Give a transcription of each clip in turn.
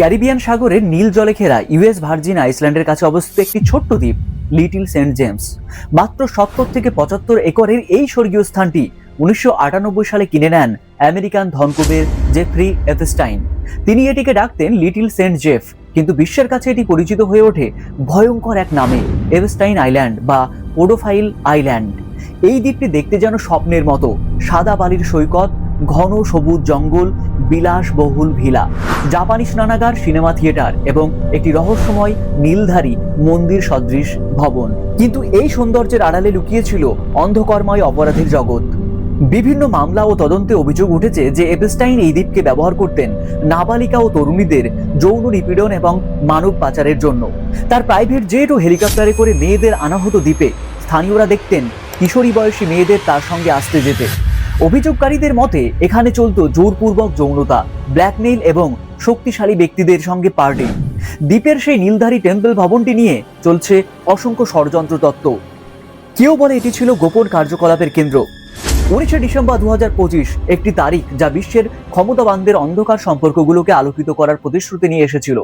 Caribbean সাগরের নীল জলে ঘেরা ইউএস ভার্জিন আইসল্যান্ডের কাছে অবস্থিত একটি ছোট্ট দ্বীপ, লিটিল সেন্ট জেমস। মাত্র সত্তর থেকে পঁচাত্তর একরের এই স্বর্গীয় স্থানটি উনিশশো আটানব্বই সালে কিনে নেন আমেরিকান ধনকুবের জেফ্রি এফস্টাইন তিনি এটিকে ডাকতেন লিটিল সেন্ট জেফ, কিন্তু বিশ্বের কাছে এটি পরিচিত হয়ে ওঠে ভয়ঙ্কর এক নামে এভস্টাইন আইল্যান্ড বা পোডোফাইল আইল্যান্ড। এই দ্বীপটি দেখতে যেন স্বপ্নের মতো, সাদা বালির সৈকত ঘন সবুজ জঙ্গল, বিলাসবহুল ভিলা জাপানি স্নানাগার সিনেমা থিয়েটার এবং একটি রহস্যময় নীলধারী মন্দির সদৃশ ভবন। কিন্তু এই সৌন্দর্যের আড়ালে লুকিয়েছিল অন্ধকর্ময় অপরাধের জগৎ। বিভিন্ন মামলা ও তদন্তে অভিযোগ উঠেছে যে এপস্টাইন এই দ্বীপকে ব্যবহার করতেন নাবালিকা ও তরুণীদের যৌন নিপীড়ন এবং মানব পাচারের জন্য। তার প্রাইভেট জেট ও হেলিকপ্টারে করে মেয়েদের আনাহত দ্বীপে স্থানীয়রা দেখতেন কিশোরী বয়সী মেয়েদের তার সঙ্গে আসতে যেতে। অভিযোগকারীদের মতে, এখানে চলতো জোরপূর্বক যৌনতা, ব্ল্যাকমেইল এবং শক্তিশালী ব্যক্তিদের সঙ্গে পার্টি। দ্বীপের সেই নীলধারী টেম্পল ভবনটি নিয়ে চলছে অসংখ্য ষড়যন্ত্র তত্ত্ব। কেউ বলে এটি ছিল গোপন কার্যকলাপের কেন্দ্র। উনিশে ডিসেম্বর দু হাজার পঁচিশ একটি তারিখ যা বিশ্বের ক্ষমতাবানদের অন্ধকার সম্পর্কগুলোকে আলোকিত করার প্রতিশ্রুতি নিয়ে এসেছিল।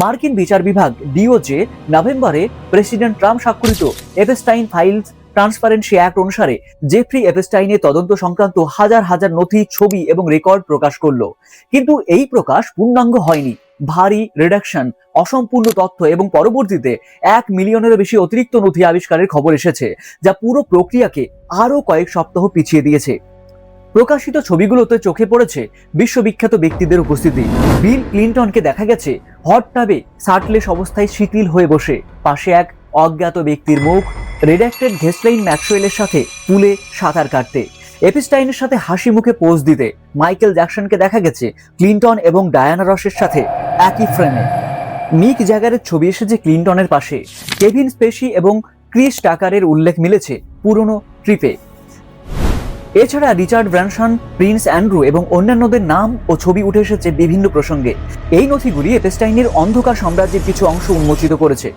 মার্কিন বিচার বিভাগ, ডিওজে, নভেম্বরে প্রেসিডেন্ট ট্রাম্প স্বাক্ষরিত এপেস্টাইন ফাইলস ট্রান্সপারেন্সি অ্যাক্ট অনুসারে জেফ্রি এপেস্টাইনের তদন্ত সংক্রান্ত হাজার হাজার নথি, ছবি এবং রেকর্ড প্রকাশ করল। কিন্তু এই প্রকাশ পূর্ণাঙ্গ হয়নি। ভারী রিডাকশন অসম্পূর্ণ তথ্য এবং পরবর্তীতে এক মিলিয়নেরও বেশি অতিরিক্ত নথি আবিষ্কারের খবর এসেছে, যা পুরো প্রক্রিয়াকে আরও কয়েক সপ্তাহ পিছিয়ে দিয়েছে। প্রকাশিত ছবিগুলোতে চোখে পড়েছে বিশ্ববিখ্যাত ব্যক্তিদের উপস্থিতি। বিল ক্লিনটনকে দেখা গেছে হট টাবে সার্টলেস অবস্থায় শিথিল হয়ে বসে। পাশে এক অজ্ঞাত ব্যক্তির মুখ, রেডাক্টেড ঘেসলাইন ম্যাক্সওয়েলের সাথে পুলে সাঁতার কাটতে, এপিস্টাইনের সাথে হাসি মুখে পোজ দিতে মাইকেল জ্যাকসনকে দেখা গেছে ক্লিন্টন এবং ডায়ানা রসের সাথে একই ফ্রেমে। মিক জ্যাগারের ছবি এসেছে ক্লিন্টনের পাশে। কেভিন স্পেসি এবং ক্রিস টাকারের উল্লেখ মিলেছে পুরনো ট্রিপে। এছাড়া রিচার্ড ব্র্যানসন প্রিন্স অ্যান্ড্রু এবং অন্যান্যদের নাম ও ছবি উঠে এসেছে বিভিন্ন প্রসঙ্গে। এই নথিগুলি এপেস্টাইনের অন্ধকার সাম্রাজ্যের কিছু অংশ উন্মোচিত করেছে।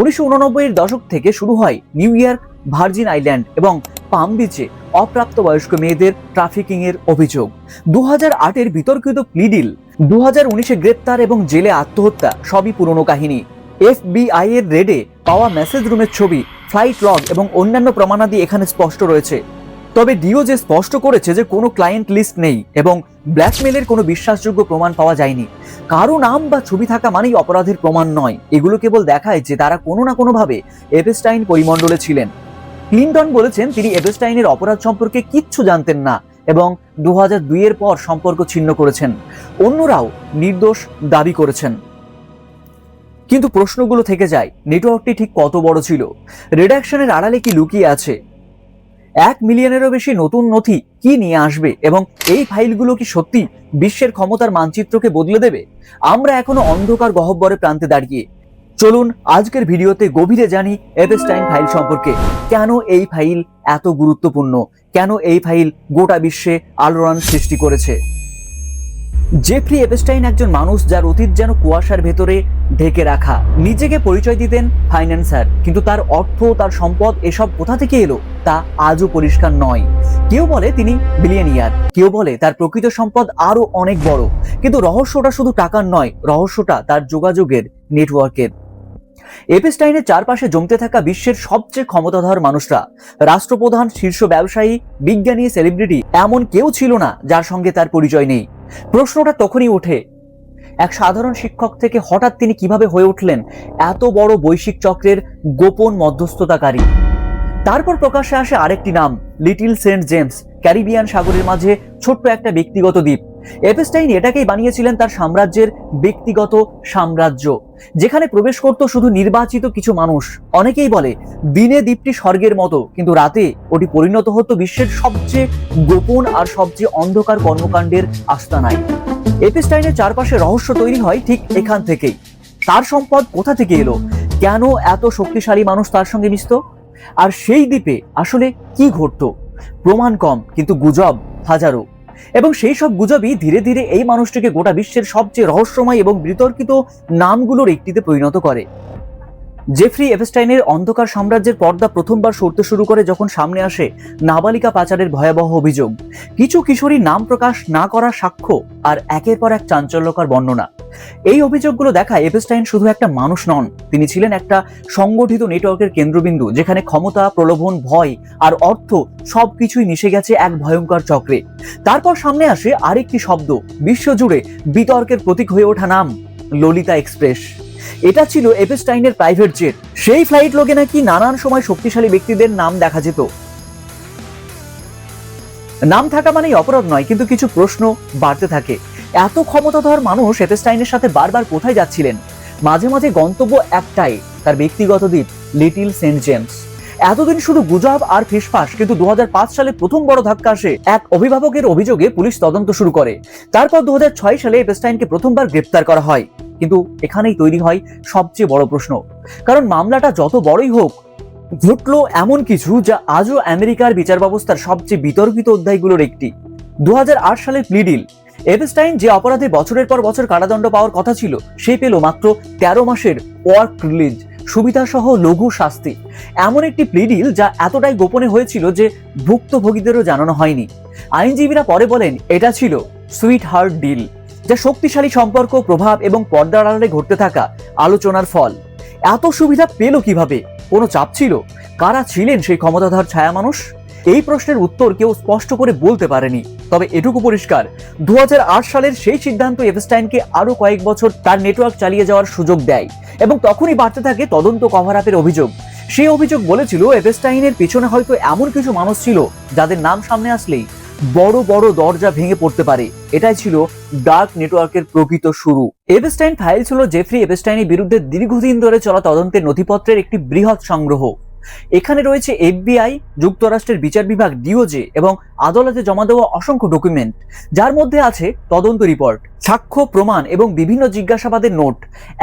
উনিশশো এর দশক থেকে শুরু হয় নিউ ইয়র্ক, ভার্জিন আইল্যান্ড এবং পাম বিচে অপ্রাপ্তবয়স্ক মেয়েদের ট্রাফিকিং এর অভিযোগ। দু হাজার আটের বিতর্কিত প্লিডিল দু হাজার উনিশে গ্রেপ্তার এবং জেলে আত্মহত্যা সবই পুরনো কাহিনী। এফবিআই এর রেডে পাওয়া মেসেজ রুমের ছবি, ফ্লাইট লগ এবং অন্যান্য প্রমাণাদি এখানে স্পষ্ট রয়েছে। তবে ডিও যে স্পষ্ট করেছে যে কোনো ক্লায়েন্ট লিস্ট নেই এবং ব্ল্যাকমেলের কোনো বিশ্বাসযোগ্য প্রমাণ পাওয়া যায়নি, কারও নাম বা ছবি থাকা মানেই অপরাধের প্রমাণ নয়। এগুলো কেবল দেখায় যে তারা কোনো না কোনোভাবে এপেস্টাইন পরিমণ্ডলে ছিলেন। ক্লিন্টন বলেছেন তিনি এপেস্টাইনের অপরাধ সম্পর্কে কিচ্ছু জানতেন না এবং দু হাজার দুইয়ের পর সম্পর্ক ছিন্ন করেছেন। অন্যরাও নির্দোষ দাবি করেছেন। কিন্তু প্রশ্নগুলো থেকে যায় নেটওয়ার্কটি ঠিক কত বড় ছিল? রিডাকশনের আড়ালে কি লুকিয়ে আছে? এক মিলিয়নেরও বেশি নতুন নথি কি নিয়ে আসবে এবং এই ফাইলগুলো কি সত্যি বিশ্বের ক্ষমতার মানচিত্রকে বদলে দেবে? আমরা এখনও অন্ধকার গহব্বরে প্রান্তে দাঁড়িয়ে। চলুন আজকের ভিডিওতে গভীরে জানি এভেস্টাইন ফাইল সম্পর্কে। কেন এই ফাইল এত গুরুত্বপূর্ণ? কেন এই ফাইল গোটা বিশ্বে আলোড়ন সৃষ্টি করেছে? জেফ্রি এপেস্টাইন একজন মানুষ যার অতীত যেন কুয়াশার ভেতরে ঢেকে রাখা। নিজেকে পরিচয় দিতেন ফাইন্যান্সার, কিন্তু তার অর্থ, তার সম্পদ এসব কোথা থেকে এলো তা আজও পরিষ্কার নয়। কেউ বলে তিনি বিলিয়নিয়ার, কেউ বলে তার প্রকৃত সম্পদ আরও অনেক বড়। কিন্তু রহস্যটা শুধু টাকার নয়, রহস্যটা তার যোগাযোগের, নেটওয়ার্কের। এপেস্টাইনের চারপাশে জমতে থাকা বিশ্বের সবচেয়ে ক্ষমতাধর মানুষরা। রাষ্ট্রপ্রধান, শীর্ষ ব্যবসায়ী, বিজ্ঞানী, সেলিব্রিটি, এমন কেউ ছিল না যার সঙ্গে তার পরিচয় নেই। প্রশ্নটা তখনই ওঠে, এক সাধারণ শিক্ষক থেকে হঠাৎ তিনি কীভাবে হয়ে উঠলেন এত বড় বৈশ্বিক চক্রের গোপন মধ্যস্থতাকারী? তারপর প্রকাশ্যে আসে আরেকটি নাম, লিটিল সেন্ট জেমস, ক্যারিবিয়ান সাগরের মাঝে ছোট্ট একটা ব্যক্তিগত দ্বীপ। এপেস্টাইন এটাকেই বানিয়েছিলেন তার সাম্রাজ্যের ব্যক্তিগত সাম্রাজ্য, যেখানে প্রবেশ করত শুধু নির্বাচিত কিছু মানুষ। অনেকেই বলে, দিনে দ্বীপটি স্বর্গের মতো, কিন্তু রাতে ওটি পরিণত হতো বিশ্বের সবচেয়ে গোপন আর সবচেয়ে অন্ধকার কর্মকাণ্ডের আস্তানায়। এপেস্টাইনের চারপাশে রহস্য তৈরি হয় ঠিক এখান থেকেই। তার সম্পদ কোথা থেকে এলো? কেন এত শক্তিশালী মানুষ তার সঙ্গে মিশত? আর সেই দ্বীপে আসলে কি ঘটতো? প্রমাণ কম, কিন্তু গুজব হাজারো। এবং সেই সব গুজবই ধীরে ধীরে এই মানুষটিকে গোটা বিশ্বের সবচেয়ে রহস্যময় এবং বিতর্কিত নামগুলোর একটিতে পরিণত করে। জেফ্রি এপস্টাইনের অন্ধকার সাম্রাজ্যের পর্দা প্রথমবার সরতে শুরু করে যখন সামনে আসে নাবালিকা পাচারের ভয়াবহ অভিযোগ। কিছু কিশোরী নাম প্রকাশ না করার সাক্ষ্য আর একের পর এক চাঞ্চল্যকর বর্ণনা। এই অভিযোগগুলো দেখায় এপস্টাইন শুধু একটা মানুষ নন, তিনি ছিলেন একটা সংগঠিত নেটওয়ার্কের কেন্দ্রবিন্দু, যেখানে ক্ষমতা, প্রলোভন, ভয় আর অর্থ সবকিছুই মিশে গেছে এক ভয়ঙ্কর চক্রে। তারপর সামনে আসে আরেকটি শব্দ, বিশ্বজুড়ে বিতর্কের প্রতীক হয়ে ওঠা নাম, ললিতা এক্সপ্রেস। এটা ছিল এপস্টাইনের প্রাইভেট জেট। সেই ফ্লাইট লোকে নাকি নানান সময় শক্তিশালী ব্যক্তিদের নাম দেখা যেত। নাম থাকা মানেই অপরাধ নয়, কিন্তু কিছু প্রশ্ন বাড়তে থাকে। এত ক্ষমতাধর মানুষ এপস্টাইনের সাথে বারবার কোথায় যাচ্ছিলেন? মাঝে মাঝে গন্তব্য একটাই, তার ব্যক্তিগত দ্বীপ, লিটিল সেন্ট জেমস। এতদিন শুধু গুজব আর ফিসফাস, কিন্তু দু হাজার পাঁচ সালে প্রথম বড় ধাক্কা আসে এক অভিভাবকের অভিযোগে পুলিশ তদন্ত শুরু করে। তারপর দু হাজার ছয় সালে এপেস্টাইনকে প্রথমবার গ্রেপ্তার করা হয়। কিন্তু এখানেই তৈরি হয় সবচেয়ে বড় প্রশ্ন। কারণ মামলাটা যত বড়ই হোক, ঘটলো এমন কিছু যা আজও আমেরিকার বিচার ব্যবস্থার সবচেয়ে বিতর্কিত অধ্যায়গুলোর একটি। দু সালের প্লিডিল এপস্টাইন যে অপরাধে বছরের পর বছর কারাদণ্ড পাওয়ার কথা ছিল, সে পেল মাত্র তেরো মাসের ওয়ার্ক রিলিজ সুবিধা সহ লঘু শাস্তি। এমন একটি প্লিডিল যা এতটাই গোপনে হয়েছিল যে ভুক্তভোগীদেরও জানানো হয়নি। আইনজীবীরা পরে বলেন, এটা ছিল সুইট হার্ট ডিল, যা শক্তিশালী সম্পর্ক, প্রভাব এবং পর্দার আড়ালে ঘটতে থাকা আলোচনার ফল। এত সুবিধা পেল কীভাবে? কোনো চাপ ছিল? কারা ছিলেন সেই ক্ষমতাধর ছায়া মানুষ এই প্রশ্নের উত্তর কেউ স্পষ্ট করে বলতে পারেনি। তবে এটুকু পরিষ্কার দুই হাজার আট সালের সেই সিদ্ধান্ত এভেস্টাইনকে আরও কয়েক বছর তার নেটওয়ার্ক চালিয়ে যাওয়ার সুযোগ দেয় এবং তখনই বাড়তে থাকে তদন্ত কভার আপের অভিযোগ। সেই অভিযোগ বলেছিল এভেস্টাইনের পিছনে হয়তো এমন কিছু মানুষ ছিল যাদের নাম সামনে আসলেই বড় বড় দরজা ভেঙে পড়তে পারে। এটাই ছিল ডার্ক নেটওয়ার্কের প্রকৃত শুরু। এভেস্টাইন ফাইল ছিল জেফ্রি এভেস্টাইনের বিরুদ্ধে দীর্ঘদিন ধরে চলা তদন্তের নথিপত্রের একটি বৃহৎ সংগ্রহ। এখানে রয়েছে এফবিআই, যুক্তরাষ্ট্রের বিচার বিভাগ, ডিওজে এবং আদালতে জমা দেওয়া অসংখ্য ডকুমেন্ট, যার মধ্যে আছে তদন্ত রিপোর্ট, সাক্ষ্য, প্রমাণ এবং বিভিন্ন জিজ্ঞাসাবাদের নোট।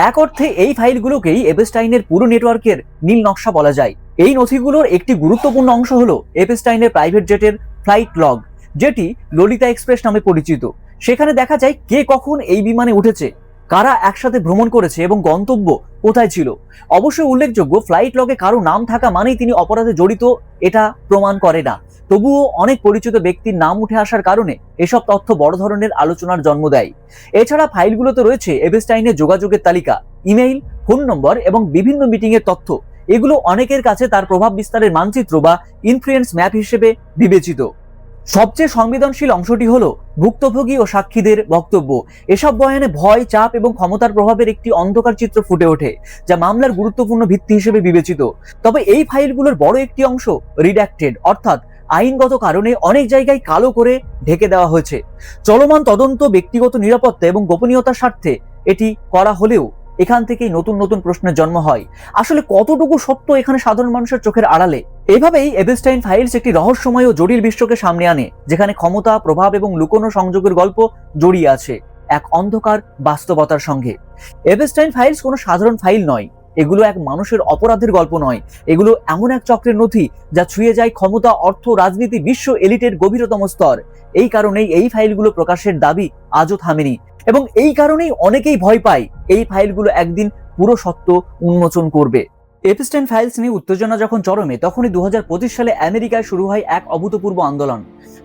এক অর্থে, এই ফাইলগুলোকেই এপেস্টাইনের পুরো নেটওয়ার্কের নীল নকশা বলা যায়। এই নথিগুলোর একটি গুরুত্বপূর্ণ অংশ হলো এপেস্টাইনের প্রাইভেট জেটের ফ্লাইট লগ, যেটি ললিতা এক্সপ্রেস নামে পরিচিত। সেখানে দেখা যায় কে কখন এই বিমানে উঠেছে। কারা একসাথে ভ্রমণ করেছে এবং গন্তব্য কোথায় ছিল? অবশ্যই উল্লেখযোগ্য ফ্লাইট লগে কারও নাম থাকা মানেই তিনি অপরাধে জড়িত, এটা প্রমাণ করে না। তবুও অনেক পরিচিত ব্যক্তির নাম উঠে আসার কারণে এসব তথ্য বড় ধরনের আলোচনার জন্ম দেয়। এছাড়া ফাইলগুলোতে রয়েছে এভেস্টাইনের যোগাযোগের তালিকা, ইমেইল, ফোন নম্বর এবং বিভিন্ন মিটিং এর তথ্য। এগুলো অনেকের কাছে তার প্রভাব বিস্তারের মানচিত্র বা ইনফ্লুয়েন্স ম্যাপ হিসেবে বিবেচিত। সবচেয়ে সংবেদনশীল অংশটি হলো ভুক্তভোগী ও সাক্ষীদের বক্তব্য। এসব বয়ানে ভয়, চাপ এবং ক্ষমতার প্রভাবের একটি অন্ধকার চিত্র ফুটে ওঠে, যা মামলার গুরুত্বপূর্ণ ভিত্তি হিসেবে বিবেচিত। তবে এই ফাইলগুলোর বড় একটি অংশ রিডাক্টেড, অর্থাৎ আইনগত কারণে অনেক জায়গায় কালো করে ঢেকে দেওয়া হয়েছে। চলমান তদন্ত, ব্যক্তিগত নিরাপত্তা এবং গোপনীয়তার স্বার্থে এটি করা হলেও এখান থেকেই নতুন নতুন প্রশ্নের জন্ম হয়। আসলে কতটুকু সত্য এখানে সাধারণ মানুষের চোখের আড়ালে? এভাবেই এভেস্টাইন ফাইলস একটি রহস্যময় ও জটিল বিশ্বকে সামনে আনে, যেখানে ক্ষমতা, প্রভাব এবং লুকোনো সংযোগের গল্প জড়িয়ে আছে এক অন্ধকার বাস্তবতার সঙ্গে। এভেস্টাইন ফাইলস কোনো সাধারণ ফাইল নয়। এগুলো এক মানুষের অপরাধের গল্প নয়। এগুলো এমন এক চক্রের নথি যা ছুঁয়ে যায় ক্ষমতা, অর্থ, রাজনীতি, বিশ্ব এলিটের গভীরতম স্তর। এই কারণেই এই ফাইলগুলো প্রকাশের দাবি আজও থামেনি। এবং এই কারণেই অনেকেই ভয় পায় এই ফাইলগুলো একদিন পুরো সত্য উন্মোচন করবে। এপস্টেন ফাইলস নিয়ে উত্তেজনা যখন চরমে, তখনই দু সালে আমেরিকায় শুরু হয় এক অভূতপূর্ব আন্দোলন।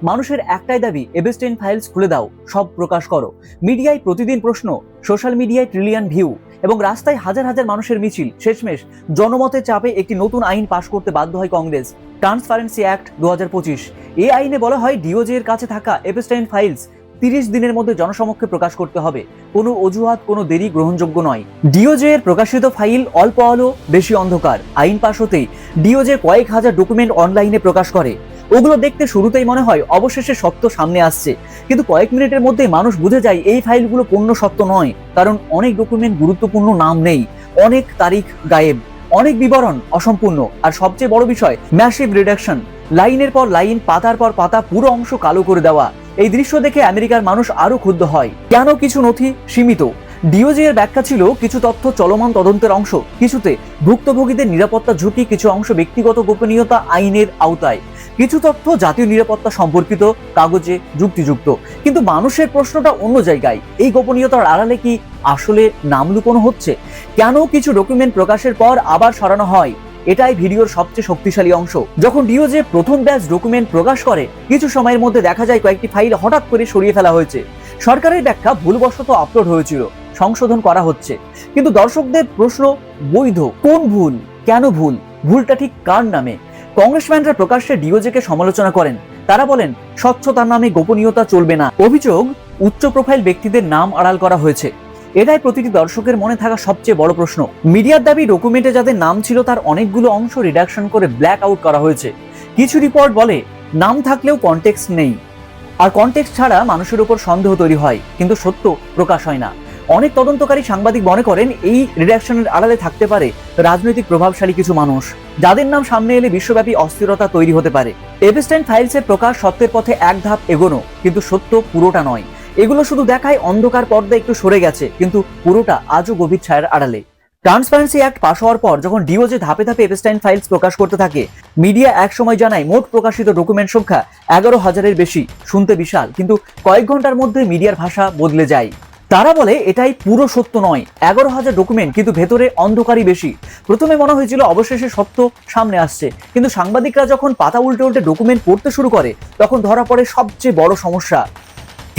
মানুষের একটাই দাবি এবেস্টেন ফাইলস খুলে দাও, সব প্রকাশ করো। মিডিয়ায় প্রতিদিন প্রশ্ন, সোশ্যাল মিডিয়ায় ট্রিলিয়ন ভিউ, এবং রাস্তায় হাজার হাজার মানুষের মিছিল, শেষমেশ জনমতের চাপে একটি নতুন আইন পাশ করতে বাধ্য হয় কংগ্রেস, ট্রান্সপারেন্সি অ্যাক্ট দু হাজার পঁচিশ। এই আইনে বলা হয় ডিওজে এর কাছে থাকা এপস্টাইন ফাইলস তিরিশ দিনের মধ্যে জনসমক্ষে প্রকাশ করতে হবে। কোনো অজুহাত, কোনো দেরি গ্রহণযোগ্য নয়। ডিওজে এর প্রকাশিত ফাইল অল্প আলো, বেশি অন্ধকার। আইন পাশ হতেই ডিওজে কয়েক হাজার ডকুমেন্ট অনলাইনে প্রকাশ করে। ওগুলো দেখতে শুরুতেই মনে হয় অবশেষে সত্য সামনে আসছে। কিন্তু কয়েক মিনিটের মধ্যেই মানুষ বুঝে যায় এই ফাইলগুলো পূর্ণ সত্য নয়, কারণ অনেক ডকুমেন্ট গুরুত্বপূর্ণ নাম নেই। অনেক তারিখ গায়েব। অনেক বিবরণ অসম্পূর্ণ। আর সবচেয়ে বড় বিষয় ম্যাসিভ রিডাকশন লাইনের পর লাইন, পাতার পর পাতা, পুরো অংশ কালো করে দেওয়া। এই দৃশ্য দেখে আমেরিকার মানুষ আরও ক্ষুব্ধ হয়। কেন কিছু নথি সীমিত? ডিওজি এর ব্যাখ্যা ছিল, কিছু তথ্য চলমান তদন্তের অংশ। কিছুতে ভুক্তভোগীদের নিরাপত্তা ঝুঁকি, কিছু অংশ ব্যক্তিগত গোপনীয়তা আইনের আওতায়। কিছু তথ্য জাতীয় নিরাপত্তা সম্পর্কিত, কাগজে যুক্তিযুক্ত। কিন্তু মানুষের প্রশ্নটা অন্য জায়গায়। এই গোপনীয়তার আড়ালে কি আসলে নাম লুকোনো হচ্ছে? কেন কিছু ডকুমেন্ট প্রকাশের পর আবার সরানো হয়? এটাই ভিডিওর সবচেয়ে শক্তিশালী অংশ। যখন ডিওজে প্রথম ব্যাচ ডকুমেন্ট প্রকাশ করে, কিছু সময়ের মধ্যে দেখা যায় কয়েকটি ফাইল হঠাৎ করে সরিয়ে ফেলা হয়েছে। সরকারের ব্যাখ্যা ভুলবশত আপলোড হয়েছিল, সংশোধন করা হচ্ছে। কিন্তু দর্শকদের প্রশ্ন, বৈধ, কোন ভুল, কেন ভুল, ভুলটা ঠিক কার নামে? কংগ্রেসম্যানরা প্রকাশ্যে ডিওজেকে সমালোচনা করেন। তারা বলেন, স্বচ্ছতার নামে গোপনীয়তা চলবে না। অভিযোগ, উচ্চ প্রোফাইল ব্যক্তিদের নাম আড়াল করা হয়েছে। এটাই প্রতিটি দর্শকের মনে থাকা সবচেয়ে বড় প্রশ্ন। মিডিয়ার দাবি ডকুমেন্টে যাদের নাম ছিল তার অনেকগুলো অংশ রিডাকশন করে ব্ল্যাক আউট করা হয়েছে। কিছু রিপোর্ট বলে, নাম থাকলেও কনটেক্সট নেই। আর কনটেক্সট ছাড়া মানুষের উপর সন্দেহ তৈরি হয়, কিন্তু সত্য প্রকাশ হয় না। অনেক তদন্তকারী সাংবাদিক মনে করেন, এই রিডাকশনের আড়ালে থাকতে পারে রাজনৈতিক প্রভাবশালী কিছু মানুষ। যাদের নাম সামনে এলে বিশ্বব্যাপী অস্থিরতা তৈরি হতে পারে। এপস্টাইন ফাইলসের প্রকাশ সত্যের পথে এক ধাপ এগোনো, কিন্তু সত্য পুরোটা নয়। এগুলো শুধু দেখায় অন্ধকার পর্দা একটু সরে গেছে, কিন্তু পুরোটা আজও গভীর ছায়ার আড়ালে। ট্রান্সপারেন্সি অ্যাক্ট পাশ হওয়ার পর যখন ডিওজে ধাপে ধাপে এপস্টাইন ফাইলস প্রকাশ করতে থাকে মিডিয়া একসময় জানায় মোট প্রকাশিত ডকুমেন্ট সংখ্যা এগারো হাজারের বেশি, শুনতে বিশাল, কিন্তু কয়েক ঘণ্টার মধ্যে মিডিয়ার ভাষা বদলে যায়। তারা বলে এটাই পুরো সত্য নয়, এগারো হাজার ডকুমেন্ট কিন্তু ভেতরে অন্ধকারই বেশি। প্রথমে মনে হয়েছিল অবশেষে সত্য সামনে আসছে, কিন্তু সাংবাদিকরা যখন পাতা উল্টে উল্টে ডকুমেন্ট পড়তে শুরু করে, তখন ধরা পড়ে সবচেয়ে বড় সমস্যা।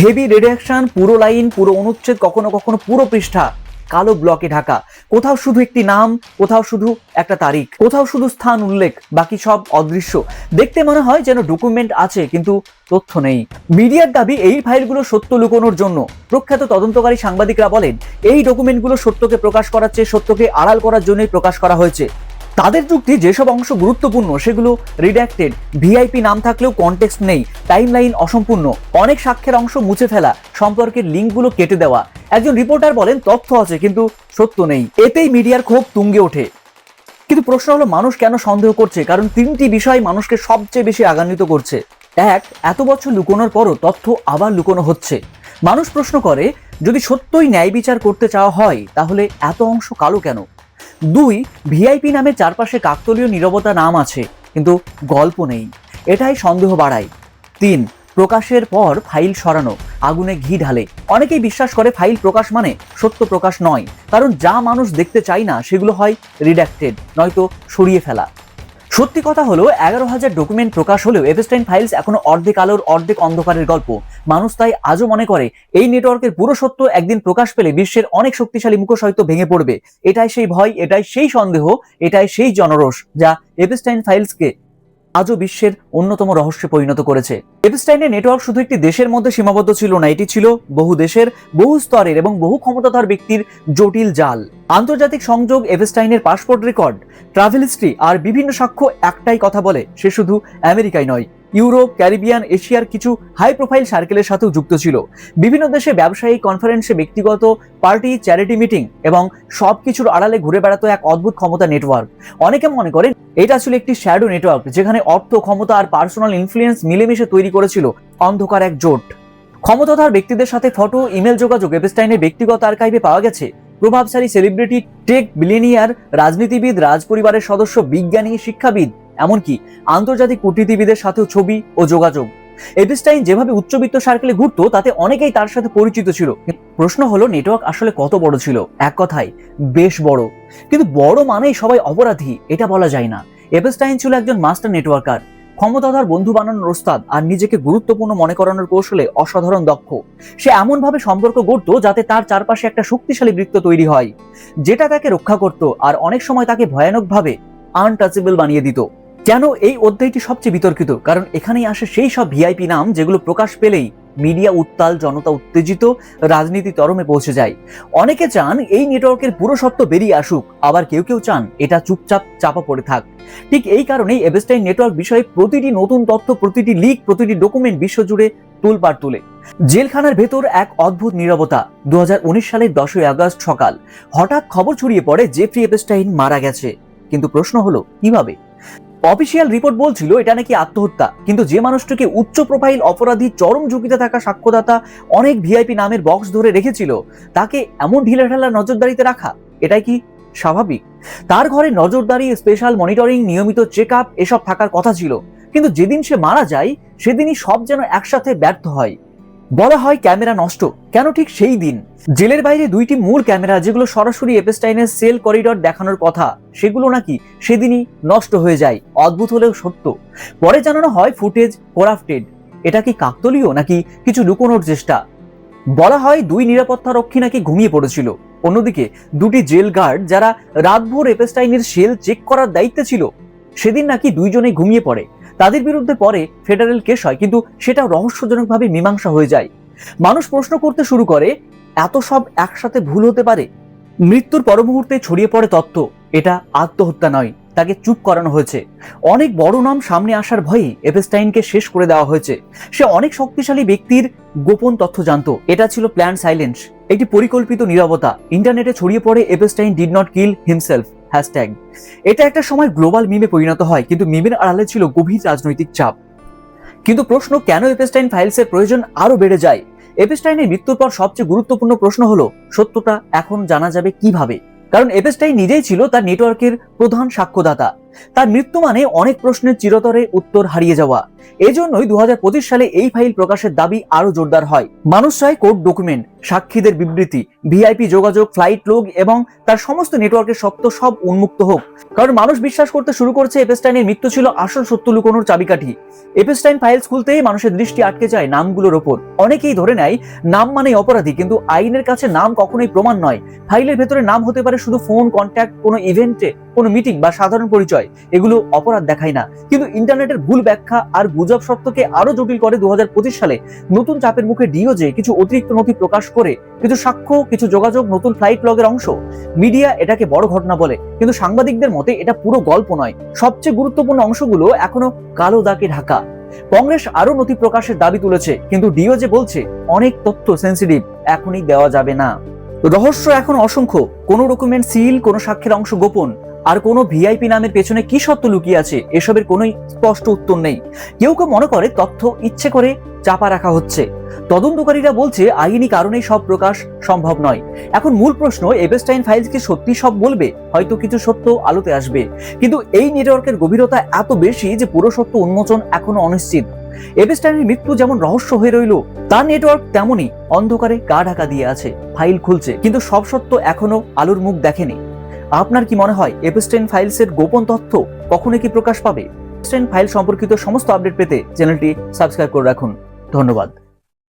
হেভি রিডাকশন পুরো লাইন পুরো অনুচ্ছেদ, কখনো কখনো পুরো পৃষ্ঠা কালো ব্লকে ঢাকা। কোথাও শুধু একটি নাম, কোথাও শুধু একটা তারিখ, কোথাও শুধু স্থান উল্লেখ, বাকি সব অদৃশ্য। দেখতে মনে হয় যেন ডকুমেন্ট আছে, কিন্তু তথ্য নেই। মিডিয়ার দাবি, এই ফাইলগুলো সত্য লুকোনোর জন্য। প্রখ্যাত তদন্তকারী সাংবাদিকরা বলেন, এই ডকুমেন্টগুলো সত্যকে প্রকাশ করার চেয়ে সত্যকে আড়াল করার জন্যই প্রকাশ করা হয়েছে। তাদের যুক্তি যেসব অংশ গুরুত্বপূর্ণ, সেগুলো রিডাক্টেড। ভিআইপি নাম থাকলেও কনটেক্সট নেই টাইমলাইন অসম্পূর্ণ। অনেক সাক্ষ্যের অংশ মুছে ফেলা, সম্পর্কের লিঙ্কগুলো কেটে দেওয়া। একজন রিপোর্টার বলেন, তথ্য আছে কিন্তু সত্য নেই। এতেই মিডিয়ার ক্ষোভ তুঙ্গে ওঠে। কিন্তু প্রশ্ন হলো, মানুষ কেন সন্দেহ করছে? কারণ তিনটি বিষয় মানুষকে সবচেয়ে বেশি আগান্বিত করছে। এক, এত বছর লুকোনোর পরও তথ্য আবার লুকোনো হচ্ছে। মানুষ প্রশ্ন করে, যদি সত্যই ন্যায় বিচার করতে চাওয়া হয়, তাহলে এত অংশ কালো কেন? দুই ভিআইপি নামে চারপাশে কাকতলীয় নিরবতা নাম আছে, কিন্তু গল্প নেই। এটাই সন্দেহ বাড়ায়। তিন, প্রকাশের পর ফাইল সরানো, আগুনে ঘি ঢালে। অনেকেই বিশ্বাস করে ফাইল প্রকাশ মানে সত্য প্রকাশ নয়, কারণ যা মানুষ দেখতে চায় না, সেগুলো হয় রিডাক্টেড, নয়তো সরিয়ে ফেলা। সত্যি কথা হলো, এগারো হাজার ডকুমেন্ট প্রকাশ হলেও এভেস্টাইন ফাইলস এখনও অর্ধেক আলোর, অর্ধেক অন্ধকারের গল্প। মানুষ তাই আজও মনে করে, এই নেটওয়ার্কের পুরো সত্য একদিন প্রকাশ পেলে বিশ্বের অনেক শক্তিশালী মুখোশ হয়তো ভেঙে পড়বে। এটাই সেই ভয়, এটাই সেই সন্দেহ, এটাই সেই জনরোষ যা এভেস্টাইন ফাইলসকে আজও বিশ্বের অন্যতম রহস্যে পরিণত করেছে। এপস্টাইনের নেটওয়ার্ক শুধু একটি দেশের মধ্যে সীমাবদ্ধ ছিল না, এটি ছিল বহু দেশের, বহু স্তরের এবং বহু ক্ষমতাধর ব্যক্তির জটিল জাল। আন্তর্জাতিক সংযোগ এভেস্টাইনের পাসপোর্ট রেকর্ড, ট্রাভেল হিস্ট্রি আর বিভিন্ন সাক্ষ্য একটাই কথা বলে, সে শুধু আমেরিকায় নয়। ইউরোপ, ক্যারিবিয়ান, এশিয়ার কিছু হাই প্রোফাইল সার্কেলের সাথেও যুক্ত ছিল। বিভিন্ন দেশে ব্যবসায়িক কনফারেন্সে ব্যক্তিগত পার্টি চ্যারিটি মিটিং এবং সবকিছুর আড়ালে ঘুরে বেড়াতো এক অদ্ভুত ক্ষমতা নেটওয়ার্ক অনেকে মনে করেন এটা ছিল একটি শ্যাডো নেটওয়ার্ক যেখানে অর্থ, ক্ষমতা আর পার্সোনাল ইনফ্লুয়েন্স মিলেমিশে তৈরি করেছিল অন্ধকার এক জোট। ক্ষমতাধর ব্যক্তিদের সাথে ফটো ইমেল যোগাযোগ এপস্টাইনের ব্যক্তিগত আর্কাইভে পাওয়া গেছে। প্রভাবশালী সেলিব্রিটি টেক বিলিনিয়ার রাজনীতিবিদ, রাজপরিবারের সদস্য, বিজ্ঞানী, শিক্ষাবিদ এমনকি আন্তর্জাতিক কূটনীতিবিদের সাথেও ছবি ও যোগাযোগ। এপিস্টাইন যেভাবে উচ্চবিত্ত সার্কেলে ঘুরতো, তাতে অনেকেই তার সাথে পরিচিত ছিল। প্রশ্ন হলো, নেটওয়ার্ক আসলে কত বড় ছিল? এক কথায়, বেশ বড়। কিন্তু বড় মানেই সবাই অপরাধী, এটা বলা যায় না। এপস্টাইন ছিল একজন মাস্টার নেটওয়ার্কার, ক্ষমতাধর বন্ধু বানানোর ওস্তাদ, আর নিজেকে গুরুত্বপূর্ণ মনে করানোর কৌশলে অসাধারণ দক্ষ। সে এমনভাবে সম্পর্ক গড়ত যাতে তার চারপাশে একটা শক্তিশালী বৃত্ত তৈরি হয়, যেটা তাকে রক্ষা করত, আর অনেক সময় তাকে ভয়ানকভাবে আনটাচেবল বানিয়ে দিত। কেন এই অধ্যায়টি সবচেয়ে বিতর্কিত? কারণ এখানেই আসে সেই সব ভিআইপি নাম যেগুলো প্রকাশ পেলেই মিডিয়া উত্তাল, জনতা উত্তেজিত, রাজনীতি তরমে পৌঁছে যায়। অনেকে চান এই নেটওয়ার্কের পুরো সত্য বেরিয়ে আসুক, আবার কেউ কেউ চান এটা চুপচাপ চাপা পড়ে থাক। ঠিক এই কারণেই এবেস্টাইন নেটওয়ার্ক বিষয়ে প্রতিটি নতুন তথ্য, প্রতিটি লিক প্রতিটি ডকুমেন্ট বিশ্বজুড়ে তুলপার তুলে। জেলখানার ভেতর এক অদ্ভুত নীরবতা দু সালের দশই আগস্ট সকাল। হঠাৎ খবর ছড়িয়ে পড়ে জেফ্রি এপস্টাইন মারা গেছে। কিন্তু প্রশ্ন হলো, কীভাবে? অফিসিয়াল রিপোর্ট বলছিল, এটা নাকি আত্মহত্যা। কিন্তু যে মানুষটিকে উচ্চ প্রোফাইল অপরাধী চরম ঝুঁকিতে থাকা সাক্ষ্যদাতা অনেক ভিআইপি নামের বক্স ধরে রেখেছিল, তাকে এমন ঢিলে ঢালা নজরদারিতে রাখা, এটাই কি স্বাভাবিক? তার ঘরে নজরদারি স্পেশাল মনিটরিং নিয়মিত চেক আপ এসব থাকার কথা ছিল। কিন্তু যেদিন সে মারা যায়, সেদিনই সব যেন একসাথে ব্যর্থ হয়। বলা হয় ক্যামেরা নষ্ট। কেন ঠিক সেই দিন? জেলের বাইরে দুইটি মূল ক্যামেরা, যেগুলো সরাসরি এপেস্টাইনের সেল করিডর দেখানোর কথা, সেগুলো নাকি সেদিনই নষ্ট হয়ে যায়। অদ্ভুত হলেও সত্য। পরে জানানো হয় ফুটেজ কোরাফটেড এটা কি কাকতলীয় নাকি কিছু লুকোনোর চেষ্টা? বলা হয় দুই নিরাপত্তা রক্ষী নাকি ঘুমিয়ে পড়েছিল। অন্যদিকে দুটি জেল গার্ড যারা রাতভর এপেস্টাইনের সেল চেক করার দায়িত্বে ছিল, সেদিন নাকি দুইজনে ঘুমিয়ে পড়ে। তাদের বিরুদ্ধে পরে ফেডারেল কেস হয়, কিন্তু সেটা রহস্যজনকভাবে মীমাংসা হয়ে যায়। মানুষ প্রশ্ন করতে শুরু করে, এত সব একসাথে ভুল হতে পারে? মৃত্যুর পর মুহূর্তে ছড়িয়ে পড়ে তথ্য এটা আত্মহত্যা নয়, তাকে চুপ করানো হয়েছে। অনেক বড় নাম সামনে আসার ভয়ে এপেস্টাইনকে শেষ করে দেওয়া হয়েছে। সে অনেক শক্তিশালী ব্যক্তির গোপন তথ্য জানতো। এটা ছিল প্ল্যান সাইলেন্স, একটি পরিকল্পিত নিরবতা। ইন্টারনেটে ছড়িয়ে পড়ে Epstein did not kill himself. Hashtag এটা একটা সময় গ্লোবাল মিমে পরিণত হয়, কিন্তু মিমের আড়ালে ছিল গভীর রাজনৈতিক চাপ। কিন্তু প্রশ্ন, কেন এপেস্টাইন ফাইলসের প্রয়োজন আরও বেড়ে যায়? এপেস্টাইনের মৃত্যুর পর সবচেয়ে গুরুত্বপূর্ণ প্রশ্ন হলো, সত্যটা এখন জানা যাবে কীভাবে? কারণ এপেস্টাইন নিজেই ছিল তার নেটওয়ার্কের প্রধান সাক্ষ্যদাতা। তার মৃত্যু মানে অনেক প্রশ্নের চিরতরে উত্তর হারিয়ে যাওয়া। এজন্যই দু হাজার পঁচিশ সালে এই ফাইল প্রকাশের দাবি আরও জোরদার হয়। মানুষ চায় কোর্ট ডকুমেন্ট, সাক্ষীদের বিবৃতি, ভিআইপি যোগাযোগ, ফ্লাইট লোক এবং তার সমস্ত নেটওয়ার্কের সত্য সব উন্মুক্ত হোক। কারণ মানুষ বিশ্বাস করতে শুরু করছে এপেস্টাইনের মৃত্যু ছিল আসল সত্য লুকোনোর চাবিকাঠি। এপেস্টাইন ফাইলস খুলতেই মানুষের দৃষ্টি আটকে যায় নামগুলোর ওপর। অনেকেই ধরে নেয়, নাম মানে অপরাধী, কিন্তু আইনের কাছে নাম কখনোই প্রমাণ নয়। ফাইলের ভেতরে নাম হতে পারে শুধু ফোন, কন্ট্যাক্ট, কোনো ইভেন্টে, কোনো মিটিং বা সাধারণ পরিচয়। এগুলো অপরাধ দেখায় না। কিন্তু ইন্টারনেটের ভুল ব্যাখ্যা আর গুজব সত্যকে আরও জটিল করে দু সালে নতুন চাপের মুখে ডিওজে কিছু অতিরিক্ত নথি প্রকাশ করে কিছু সাক্ষ্য, কিছু যোগাযোগ, নতুন ফ্লাইট লগের অংশ। মিডিয়া এটাকে বড় ঘটনা বলে। কিন্তু সাংবাদিকদের মতে এটা পুরো গল্প নয়। সবচেয়ে গুরুত্বপূর্ণ অংশগুলো এখনও কালো দাগে ঢাকা। কংগ্রেস আরও নথি প্রকাশের দাবি তুলেছে, কিন্তু ডিওজে বলছে অনেক তথ্য সেন্সিটিভ এখনই দেওয়া যাবে না। রহস্য এখন অসংখ্য। কোনো ডকুমেন্ট সিল কোনো সাক্ষীর অংশ গোপন। আর কোনো ভিআইপি নামের পেছনে কি সত্য লুকিয়ে আছে, এসবের কোনোই স্পষ্ট উত্তর নেই। কেউ কেউ মনে করে তথ্য ইচ্ছে করে চাপা রাখা হচ্ছে। তদন্তকারীরা বলছে, আইনি কারণেই সব প্রকাশ সম্ভব নয়। এখন মূল প্রশ্ন, এবেস্টাইন ফাইলস কি সত্যি সব বলবে? হয়তো কিছু সত্য আলোতে আসবে। কিন্তু এই নেটওয়ার্কের গভীরতা এত বেশি যে পুরো সত্য উন্মোচন এখনও অনিশ্চিত। এবেস্টাইনের মৃত্যু যেমন রহস্য হয়ে রইল, তার নেটওয়ার্ক তেমনই অন্ধকারে গা ঢাকা দিয়ে আছে, ফাইল খুলছে। কিন্তু সব সত্য এখনও আলোর মুখ দেখেনি। আপনার কি মনে হয় এপস্টেন ফাইলসের গোপন তথ্য কখনো কি প্রকাশ পাবে? এপিস্টেন ফাইল সম্পর্কিত সমস্ত আপডেট পেতে চ্যানেলটি সাবস্ক্রাইব করে রাখুন। ধন্যবাদ।